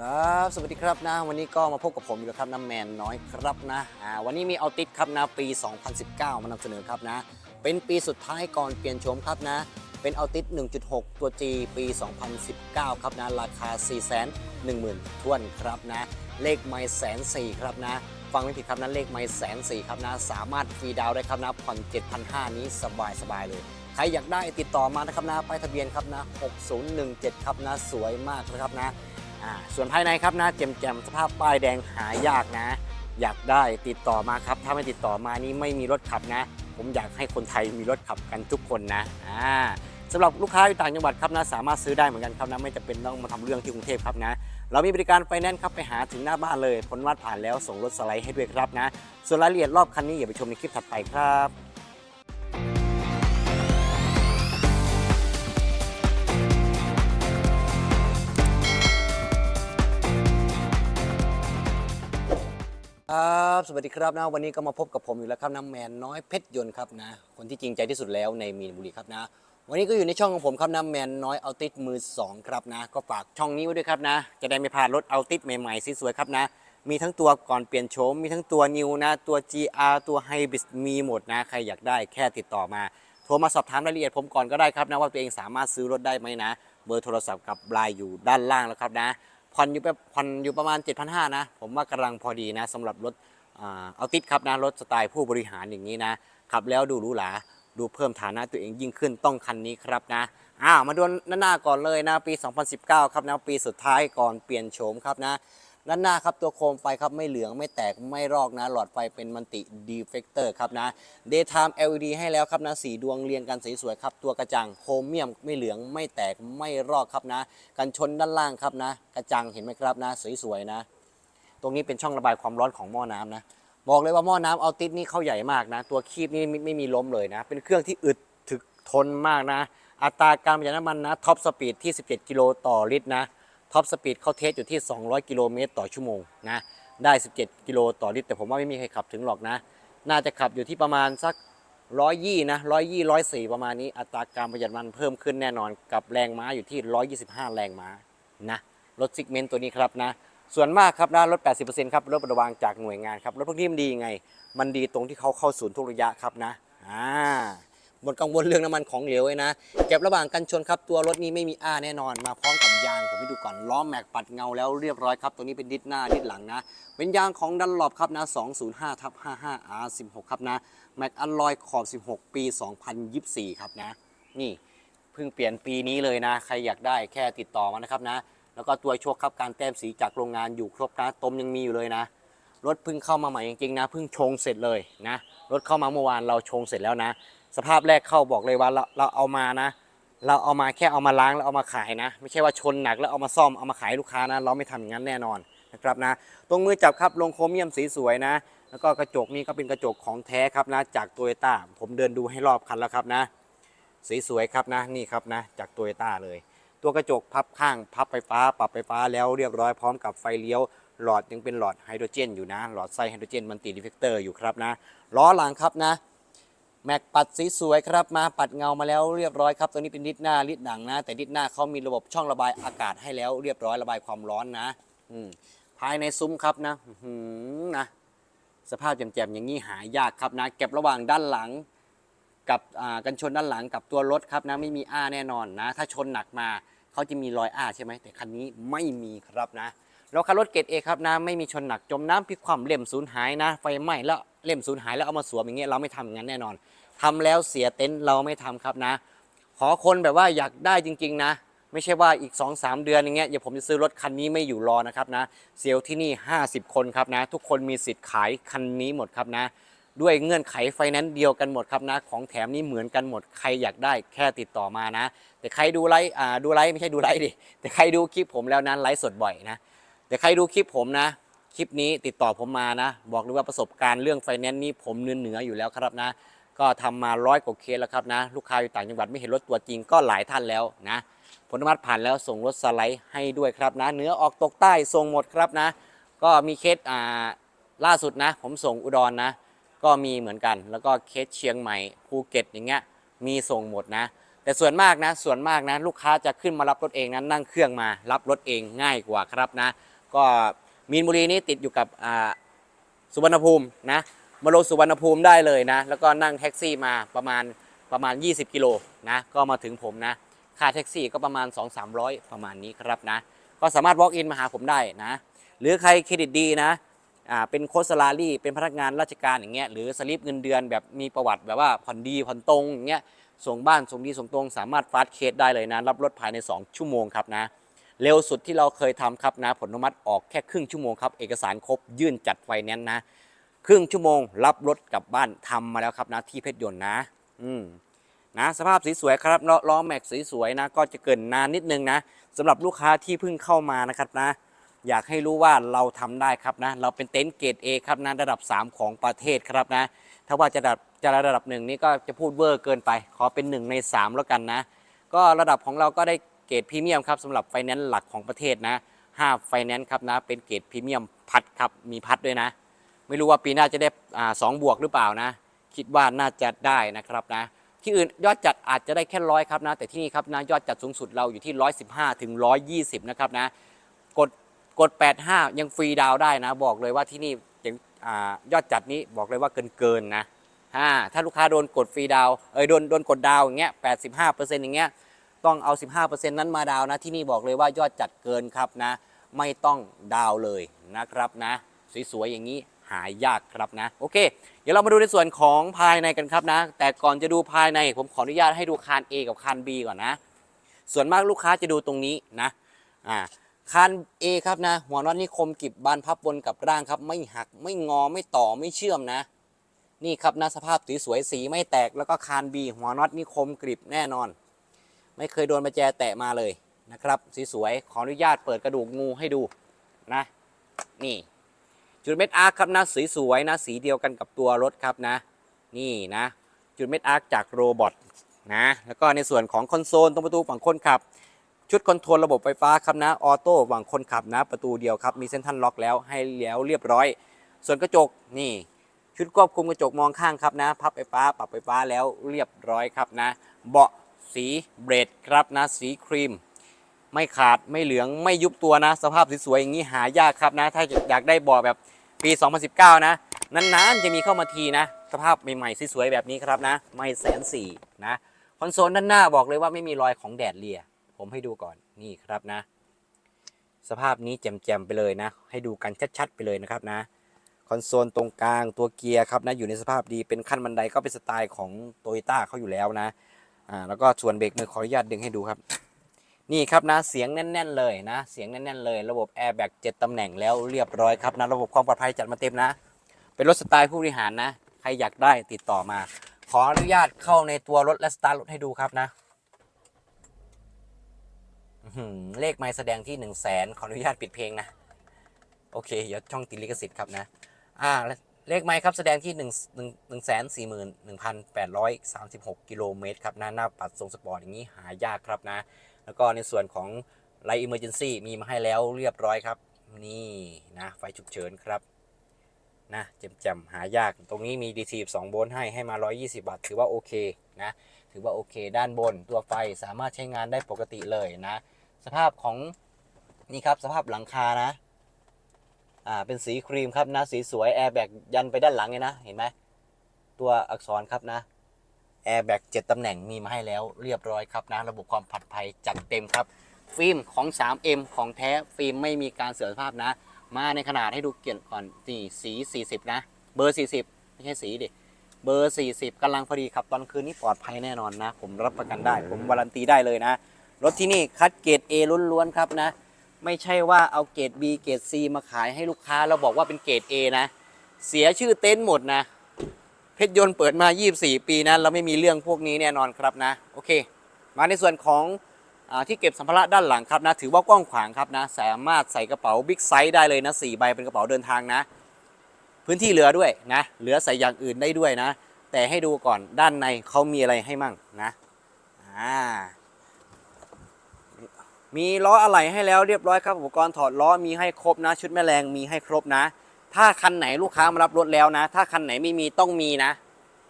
ครับสวัสดีครับนะวันนี้ก็มาพบกับผมอีกแล้วครับน้ำแมนน้อยครับนะอ่าวันนี้มีเอาติดครับนะปี 2019 มานำเสนอครับนะ เป็นปีสุดท้ายก่อนเปลี่ยนโฉมครับนะ เป็นเอาติด 1.6 ตัว G ปี 2019 ครับนะ ราคา 4 1 0 0 0 0ท้วนครับนะ เลขไม่แสนสี่ครับนะ ฟังไม่ผิดครับนะเลขไม่แสนสี่ครับนะ สามารถฟรีดาวน์ได้ครับนะผ่อน7,500 นี้สบายสบายเลยใครอยากได้ติดต่อมานะครับนะป้ายทะเบียนครับนะ 6017 ครับนะ สวยมากนะครับนะ ส่วนภายในครับนะแจมๆสภาพป้ายแดงหายากนะ อยากได้ติดต่อมาครับ ถ้าไม่ติดต่อมานี่ไม่มีรถขับนะ ผมอยากให้คนไทยมีรถขับกันทุกคนนะอ่าสำหรับลูกค้าอยู่ต่างจังหวัดครับนะสามารถซื้อได้เหมือนกันครับนะไม่จำเป็นต้องมาทำเรื่องที่กรุงเทพครับนะ เรามีบริการไฟแนนซ์ครับไปหาถึงหน้าบ้านเลยผลวัดผ่านแล้วส่งรถสไลด์ให้ด้วยครับนะ ส่วนรายละเอียดรอบคันนี้อย่าไปชมในคลิปถัดไปครับ ครับสวัสดีครับนะวันนี้ก็มาพบกับผมอยู่แล้วครับน้ำแมนน้อยเพชรยนต์ครับนะ คนที่จริงใจที่สุดแล้วในมีนบุรีครับนะ วันนี้ก็อยู่ในช่องของผมครับน้ำแมนน้อยเอาติดมือสองครับนะ ก็ฝากช่องนี้ไว้ด้วยครับนะ จะได้ไม่พลาดรถเอาติดใหม่ๆสวยๆครับนะ มีทั้งตัวก่อนเปลี่ยนโฉมมีทั้งตัวนิวนะ ตัว GR ตัวไฮบริดมีหมดนะ ใครอยากได้แค่ติดต่อมาโทรมาสอบถามรายละเอียดผมก่อนก็ได้ครับนะว่าตัวเองสามารถซื้อรถได้ไหมนะ เบอร์โทรศัพท์กับไลน์อยู่ด้านล่างแล้วครับนะ ผ่อนอยู่แบบผ่อนอยู่ประมาณ 7,500 นะ ผมว่ากำลังพอดีนะสำหรับรถเอาติดครับนะ รถสไตล์ผู้บริหารอย่างนี้นะขับแล้วดูหรูหราดูเพิ่มฐานะตัวเองยิ่งขึ้นต้องคันนี้ครับนะอ้าวมาดูหน้าก่อนเลยนะปี 2019 ครับนะปีสุดท้ายก่อนเปลี่ยนโฉมครับนะ ด้านหน้าครับตัวโคมไฟครับไม่เหลืองไม่แตกไม่รอกนะ หลอดไฟเป็นมันติดีเฟกเตอร์ครับนะ Daytime LED ให้แล้วครับนะสีดวงเรียงกันสวยๆครับ ตัวกระจังโครเมียมไม่เหลืองไม่แตกไม่รอกครับนะ กันชนด้านล่างครับนะ กระจังเห็นไหมครับนะสวยๆนะ ตรงนี้เป็นช่องระบายความร้อนของหม้อน้ำนะบอกเลยว่าหม้อน้ำเอาติดนี่เข้าใหญ่มากนะ ตัวคีบนี่ไม่ไม่มีล้มเลยนะ เป็นเครื่องที่อึดถึกทนมากนะ อัตราการประหยัดน้ำมันนะท็อปสปีดที่ 17 กิโลต่อลิตรนะ ท็อปสปีดเขาเทสอยู่ที่ 200 กิโลเมตรต่อชั่วโมงนะ ได้ 17 กิโลต่อลิตร แต่ผมว่าไม่มีใครขับถึงหรอกนะ น่าจะขับอยู่ที่ประมาณสักร้อยยี่นะร้อยยี่ร้อยสี่ประมาณนี้ อัตราการประหยัดน้ำมันเพิ่มขึ้นแน่นอนกับแรงม้าอยู่ที่ 125 แรงม้านะ รถซิกเมนต์ตัวนี้ครับนะ ส่วนมากครับนะลด 80%ครับรถประวางจากหน่วยงานครับ รถพวกนี้มันดียังไง มันดีตรงที่เขาเข้าศูนย์ทุกระยะครับนะ อ่า หมดกังวลเรื่องน้ำมันของเหลวเลยนะเก็บระหว่างกันชนครับตัวรถนี้ไม่มีอ้าแน่นอนมาพร้อมกับยางผมให้ดูก่อนล้อแม็กปัดเงาแล้วเรียบร้อยครับตัวนี้เป็นดิสหน้าดิสหลังนะ เป็นยางของดันหลบครับนะ 205ทับ55 R16 ครับนะแม็กอัลลอยขอบ 16 ปี 2024 ครับนะ นี่เพิ่งเปลี่ยนปีนี้เลยนะ ใครอยากได้แค่ติดต่อมานะครับนะ แล้วก็ตัวโชคครับการแต้มสีจากโรงงานอยู่ครบนะตมยังมีอยู่เลยนะรถเพิ่งเข้ามาใหม่จริงๆนะเพิ่งชงเสร็จเลยนะรถเข้ามาเมื่อวานเราชงเสร็จแล้วนะ สภาพแรกเข้าบอกเลยว่าเราเราเอามานะ เราเอามาแค่เอามาล้างแล้วเอามาขายนะ ไม่ใช่ว่าชนหนักแล้วเอามาซ่อมเอามาขายลูกค้านะ เราไม่ทำอย่างนั้นแน่นอนนะครับนะ ตรงมือจับครับลงโครเมียมสีสวยนะ แล้วก็กระจกนี่ก็เป็นกระจกของแท้ครับนะ จากโตโยต้าผมเดินดูให้รอบคันแล้วครับนะ สีสวยครับนะนี่ครับนะ จากโตโยต้าเลย ตัวกระจกพับข้าง พับไฟฟ้า ปรับไฟฟ้าแล้วเรียบร้อยพร้อมกับไฟเลี้ยวหลอดยังเป็นหลอดไฮโดรเจนอยู่นะ หลอดไส้ไฮโดรเจนมันติดดีเฟกเตอร์อยู่ครับนะล้อหลังครับนะ แม็กปัดสีสวยครับมาปัดเงามาแล้วเรียบร้อยครับตัวนี้เป็นดิสหน้าดิสหนังนะ แต่ดิสหน้าเขามีระบบช่องระบายอากาศให้แล้วเรียบร้อยระบายความร้อนนะอืมภายในซุ้มครับนะหือนะสภาพแจ่มๆอย่างนี้หายากครับนะ เก็บระหว่างด้านหลัง กับกันชนด้านหลังกับตัวรถครับนะไม่มีอ้าแน่นอนนะ ถ้าชนหนักมาเขาจะมีรอยอ้าใช่ไหมแต่คันนี้ไม่มีครับนะ แล้วคันรถเกรดเอครับนะไม่มีชนหนักจมน้ำพลิกความเล่มสูญหายนะ ไฟไหม้แล้วเล่มสูญหายแล้วเอามาสวมอย่างเงี้ยเราไม่ทำอย่างนั้นแน่นอนทำแล้วเสียเต็นท์เราไม่ทำครับนะ ขอคนแบบว่าอยากได้จริง ๆ นะ ไม่ใช่ว่าอีก 2-3 เดือนอย่างเงี้ยเดี๋ยวผมจะซื้อรถคันนี้ไม่อยู่รอนะครับนะเซลล์ที่นี่ 50 คนครับนะ ทุกคนมีสิทธิ์ขายคันนี้หมดครับนะด้วยเงื่อนไขไฟแนนซ์เดียวกันหมดครับนะ ของแถมนี่เหมือนกันหมดใครอยากได้แค่ติดต่อมานะ แต่ใครดูไลฟ์อ่าดูไลฟ์ไม่ใช่ดูไลฟ์ดิแต่ใครดูคลิปผมแล้วนั้นไลฟ์สดบ่อยนะ แต่ใครดูคลิปผมนะ คลิปนี้ติดต่อผมมานะ บอกเลยว่าประสบการณ์เรื่องไฟแนนซ์นี่ผมเนื้อเหนืออยู่แล้วครับนะ ก็ทำมาร้อยกว่าเคสแล้วครับนะ ลูกค้าอยู่ต่างจังหวัดไม่เห็นรถตัวจริงก็หลายท่านแล้วนะ ผลอนุมัติผ่านแล้วส่งรถสไลด์ให้ด้วยครับนะ เนื้อออกตกใต้ส่งหมดครับนะ ก็มีเคสอ่าล่าสุดนะ ผมส่งอุดรนะก็มีเหมือนกัน แล้วก็เคสเชียงใหม่ภูเก็ตอย่างเงี้ยมีส่งหมดนะ แต่ส่วนมากนะ ส่วนมากนะ ลูกค้าจะขึ้นมารับรถเองนะนั่งเครื่องมารับรถเองง่ายกว่าครับนะ ก็มีนบุรีนี่ติดอยู่กับสุวรรณภูมินะมาลงสุวรรณภูมิได้เลยนะ แล้วก็นั่งแท็กซี่มาประมาณประมาณ 20 กิโลนะก็มาถึงผมนะค่าแท็กซี่ก็ประมาณ 2-300 ประมาณนี้ครับนะ ก็สามารถ walk in มาหาผมได้นะ หรือใครเครดิตดีนะอ่าเป็นโค้ชสลารี่เป็นพนักงานราชการอย่างเงี้ยหรือสลิปเงินเดือนแบบมีประวัติแบบว่าผ่อนดีผ่อนตรงอย่างเงี้ยส่งบ้านส่งดีส่งตรง สามารถฟาสต์เคสได้เลยนะ รับรถภายใน 2 ชั่วโมงครับนะ เร็วสุดที่เราเคยทำครับนะผลอนุมัติออกแค่ครึ่งชั่วโมงครับเอกสารครบยื่นจัดไฟแนนซ์นะ ครึ่งชั่วโมงรับรถกลับบ้านทำมาแล้วครับนะที่เพชรยนต์นะ อืมนะสภาพสีสวยครับล้อแม็กสีสวยนะ ก็จะเกินนานนิดนึงนะสำหรับลูกค้าที่เพิ่งเข้ามานะครับนะ อยากให้รู้ว่าเราทำได้ครับนะ เราเป็นเต็นท์เกรด A ครับนะระดับ 3 ของประเทศครับนะ ถ้าว่าจะระดับจะระดับหนึ่งนี่ก็จะพูดเวอร์เกินไป ขอเป็น 1 ใน 3 แล้วกันนะ ก็ระดับของเราก็ได้ เกรดพรีเมียมครับสำหรับไฟแนนซ์หลักของประเทศนะ5ไฟแนนซ์ครับนะเป็นเกรดพรีเมียมพัดครับมีพัดด้วยนะ ไม่รู้ว่าปีหน้าจะได้สองบวกหรือเปล่านะ คิดว่าน่าจะได้นะครับนะที่อื่นยอดจัดอาจจะได้แค่ร้อยครับนะ แต่ที่นี่ครับนะยอดจัดสูงสุดเราอยู่ที่ 115 ถึง 120 นะครับนะกดกด 85 ยังฟรีดาวได้นะ บอกเลยว่าที่นี่ยังอายอดจัดนี้บอกเลยว่าเกินเกินนะถ้าลูกค้าโดนกดฟรีดาวเอ้ยโดนโดนกดดาวอย่างเงี้ย85%อย่างเงี้ย ต้องเอา 15%นั้นมาดาวนะที่นี่บอกเลยว่ายอดจัดเกินครับนะ ไม่ต้องดาวเลยนะครับนะ สวยๆอย่างนี้หายากครับนะ โอเค เดี๋ยวเรามาดูในส่วนของภายในกันครับนะ แต่ก่อนจะดูภายในผมขออนุญาตให้ดูคาน A กับคาน B ก่อนนะ ส่วนมากลูกค้าจะดูตรงนี้นะอ่าคาน A ครับนะ หัวน็อตนี่คมกริบบานพับบนกับร่างครับ ไม่หักไม่งอไม่ต่อไม่เชื่อมนะ นี่ครับนะสภาพสวยๆสีไม่แตกแล้วก็คาน B หัวน็อตนี่คมกริบแน่นอน ไม่เคยโดนประแจแตะมาเลยนะครับสีสวยขออนุญาตเปิดกระดูกงูให้ดูนะนี่จุดเม็ดอาร์คครับนะสีสวยนะสีเดียวกันกับตัวรถครับนะ นี่นะ จุดเม็ดอาร์คจากโรบอทนะแล้วก็ในส่วนของคอนโซลตรงประตูฝั่งคนขับ ชุดคอนโทรลระบบไฟฟ้าครับนะออโต้ฝั่งคนขับนะ ประตูเดียวครับ มีเส้นทันล็อกแล้วให้แล้วเรียบร้อย ส่วนกระจกนี่ชุดควบคุมกระจกมองข้างครับนะ พับไฟฟ้าปรับไฟฟ้าแล้วเรียบร้อยครับนะ เบาะ สีเบรดครับนะสีครีม ไม่ขาดไม่เหลืองไม่ยุบตัวนะ สภาพสวยๆอย่างนี้หายากครับนะ ถ้าอยากได้บาะแบบปี 2019 นะนานๆจะมีเข้ามาทีนะ สภาพใหม่ๆสวยๆแบบนี้ครับนะ ไม่แสนสี่นะคอนโซลด้านหน้าบอกเลยว่าไม่มีรอยของแดดเลีย ผมให้ดูก่อนนี่ครับนะ สภาพนี้แจ่มๆไปเลยนะ ให้ดูกันชัดๆไปเลยนะครับนะคอนโซลตรงกลางตัวเกียร์ครับนะอยู่ในสภาพดีเป็นขั้นบันไดก็เป็นสไตล์ของโตโยต้าเขาอยู่แล้วนะ อ่าแล้วก็ส่วนเบรกมือขออนุญาตดึงให้ดูครับ นี่ครับนะเสียงแน่น ๆ เลยนะ เสียงแน่น ๆ เลย ระบบแอร์แบ็ก7ตำแหน่งแล้วเรียบร้อยครับนะระบบความปลอดภัยจัดมาเต็มนะ เป็นรถสไตล์ผู้บริหารนะ ใครอยากได้ติดต่อมา ขออนุญาตเข้าในตัวรถและสตาร์ทรถให้ดูครับนะเลขไม้แสดงที่1นึ่งแสนขออนุญาตปิดเพลงนะ โอเค เดี๋ยวช่องติดลิขสิทธิ์ครับนะ อ่า เลขไม้ครับแสดงที่1นึ่งหนึ่งหนึ่งแสนสี่หมื่นหนึ่งพันแปดร้อยสามสิบหกกิโลเมตรครับนะหน้าปัดทรงสปอร์ตอย่างนี้หายากครับนะ แล้วก็ในส่วนของไลท์อิมเมอร์เจนซี่มีมาให้แล้วเรียบร้อยครับ นี่นะ ไฟฉุกเฉินครับนะจ่มๆหายากตรงนี้มี DC 2โวลต์ให้ให้มา 120บาทถือว่าโอเคนะถือว่าโอเค ด้านบนตัวไฟสามารถใช้งานได้ปกติเลยนะ สภาพของนี่ครับสภาพหลังคานะ อ่าเป็นสีครีมครับนะสีสวยแอร์แบกยันไปด้านหลังเลยนะเห็นไหมตัวอักษรครับนะแอร์แบ็ก7ตำแหน่งมีมาให้แล้วเรียบร้อยครับนะระบบความปลอดภัยจัดเต็มครับ ฟิล์มของ 3M ของแท้ฟิล์มไม่มีการเสื่อมสภาพนะ มาในขนาดให้ดูเกียรติก่อนนี่สี40 นะ เบอร์ 40 ไม่ใช่สีดิเบอร์ 40กำลังพอดีครับ ตอนคืนนี้ปลอดภัยแน่นอนนะ ผมรับประกันได้ ผมวารันตีได้เลยนะ รถที่นี่คัดเกรด A ล้วนๆครับนะ ไม่ใช่ว่าเอาเกรด B เกรด C มาขายให้ลูกค้าแล้วบอกว่าเป็นเกรด A นะ เสียชื่อเต็นท์หมดนะ เพชรยนต์เปิดมา 24 ปีนะ เราไม่มีเรื่องพวกนี้แน่นอนครับนะ โอเค มาในส่วนของอที่เก็บสัมภาระด้านหลังครับนะ ถือว่ากว้างขวางครับนะ สามารถใส่กระเป๋าบิ๊กไซส์ได้เลยนะ4ใบเป็นกระเป๋าเดินทางนะ พื้นที่เหลือด้วยนะ เหลือใส่อย่างอื่นได้ด้วยนะ แต่ให้ดูก่อนด้านในเขามีอะไรให้มั่งนะ อ่า มีล้ออะไหล่ให้แล้วเรียบร้อยครับอุปกรณ์ถอดล้อมีให้ครบนะ ชุดแม่แรงมีให้ครบนะ ถ้าคันไหนลูกค้ามารับรถแล้วนะ ถ้าคันไหนไม่มีต้องมีนะ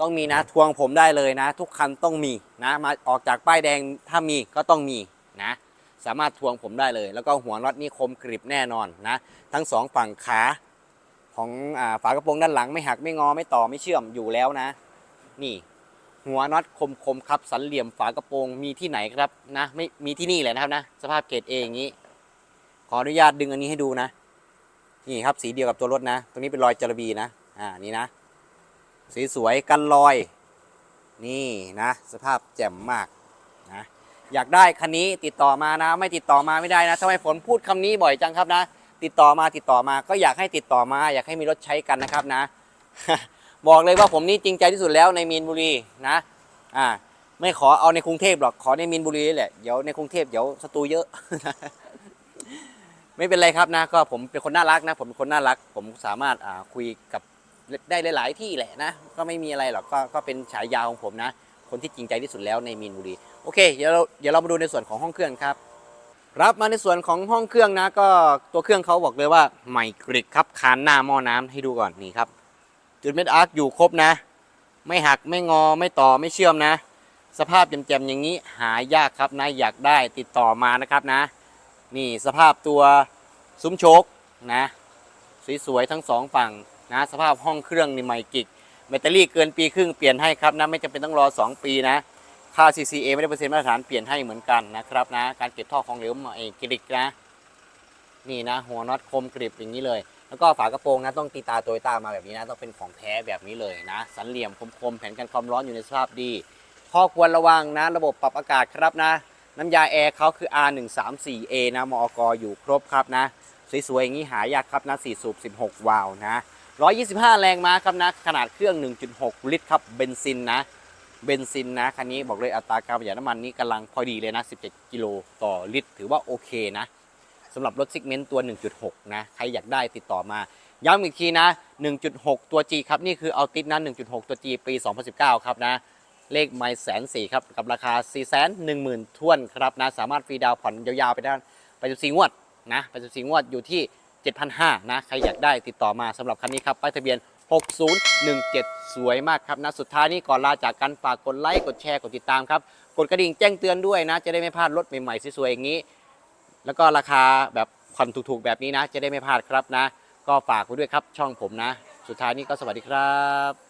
ต้องมีนะทวงผมได้เลยนะ ทุกคันต้องมีนะ มาออกจากป้ายแดงถ้ามีก็ต้องมีนะ สามารถทวงผมได้เลย แล้วก็หัวน็อตนี่คมกริบแน่นอนนะ ทั้งสองฝั่งขาของอาฝากระโปรงด้านหลังไม่หักไม่งอไม่ต่อไม่เชื่อมอยู่แล้วนะ นี่ หัวน็อตคมคมๆครับสันเหลี่ยมฝากระโปรงมีที่ไหนครับนะไม่มีที่นี่แหละนะครับนะสภาพเกรดเออย่างนี้ ขออนุญาตดึงอันนี้ให้ดูนะ นี่ครับสีเดียวกับตัวรถนะ ตรงนี้เป็นรอยจระบีนะอ่านี่นะสีสวยกันรอย นี่นะ สภาพแจ่มมากนะอยากได้คันนี้ติดต่อมานะ ไม่ติดต่อมาไม่ได้นะทำไมผมพูดคำนี้บ่อยจังครับนะ ติดต่อมาติดต่อมาก็อยากให้ติดต่อมา อยากให้มีรถใช้กันนะครับนะ บอกเลยว่าผมนี่จริงใจที่สุดแล้วในมีนบุรีนะอ่าไม่ขอเอาในกรุงเทพหรอกขอในมีนบุรีนี่แหละเดี๋ยวในกรุงเทพเดี๋ยวสตูเยอะ ไม่เป็นไรครับนะ ก็ผมเป็นคนน่ารักนะ ผมเป็นคนน่ารัก ผมสามารถอ่าคุยกับได้หลาย ๆ ที่แหละนะ ก็ไม่มีอะไรหรอกก็ก็เป็นฉายาของผมนะ คนที่จริงใจที่สุดแล้วในมีนบุรีโอเคเดี๋ยวเราเดี๋ยวเรามาดูในส่วนของห้องเครื่องครับรับมาในส่วนของห้องเครื่องนะ ก็ตัวเครื่องเขาบอกเลยว่าใหม่กริกครับคานหน้าหม้อน้ำให้ดูก่อนนี่ครับ จุดเม็ดอาร์คอยู่ครบนะ ไม่หักไม่งอไม่ต่อไม่เชื่อมนะ สภาพแจ่มๆอย่างนี้หายากครับนะอยากได้ติดต่อมานะครับนะ นี่สภาพตัวซุ้มโชคนะสวยๆทั้งสองฝั่งนะสภาพห้องเครื่องนี่ใหม่กิกแบตเตอรี่เกินปีครึ่งเปลี่ยนให้ครับนะไม่จำเป็นต้องรอ 2 ปีนะค่า CCA ไม่ได้เปอร์เซ็นต์มาตรฐานเปลี่ยนให้เหมือนกันนะครับนะการเก็บท่อของเหลวใหม่กริกนะนี่นะหัวน็อตคมกริบอย่างนี้เลย แล้วก็ฝากระโปรงนะต้องตีตาโตยตามาแบบนี้นะต้องเป็นของแท้แบบนี้เลยนะ สันเหลี่ยมคมๆแผ่นกันความร้อนอยู่ในสภาพดี ข้อควรระวังนะ ระบบปรับอากาศครับนะ น้ำยาแอร์เขาคือ R134A นะมอกอยู่ครบครับนะ สวยๆอย่างนี้หายากครับนะ4สูบ16 วาล์วนะ 125 แรงม้าครับนะ ขนาดเครื่อง 1.6 ลิตรครับเบนซินนะเบนซินนะคันนี้บอกเลยอัตราการประหยัดน้ำมันนี้กำลังพอดีเลยนะ 17 กิโลต่อลิตร ถือว่าโอเคนะ สำหรับรถซิกเมนต์ตัว 1.6 นะ ใครอยากได้ติดต่อมา ย้ำอีกทีนะ 1.6 ตัว G ครับ นี่คือเอาติดนะ 1.6 ตัว G ปี 2019 ครับนะ เลขไม่แสนสี่ครับ กับราคา 4 1 0 0 0 0ท้วนครับนะ สามารถฟรีดาวน์ผ่อนยาวๆ ไปได้ไปจนสี่งวดนะไปจนสี่งวดอยู่ที่ 7,500 นะ ใครอยากได้ติดต่อมาสำหรับคันนี้ครับป้ายทะเบียน 6017 สวยมากครับนะ สุดท้ายนี้ก่อนลาจากกันฝากกดไลค์ กดแชร์ กดติดตามครับ กดกระดิ่งแจ้งเตือนด้วยนะ จะได้ไม่พลาดรถใหม่ๆสวยๆอย่างนี้ แล้วก็ราคาแบบผ่อนถูกๆแบบนี้นะ จะได้ไม่พลาดครับนะ ก็ฝากไว้ด้วยครับช่องผมนะ สุดท้ายนี้ก็สวัสดีครับ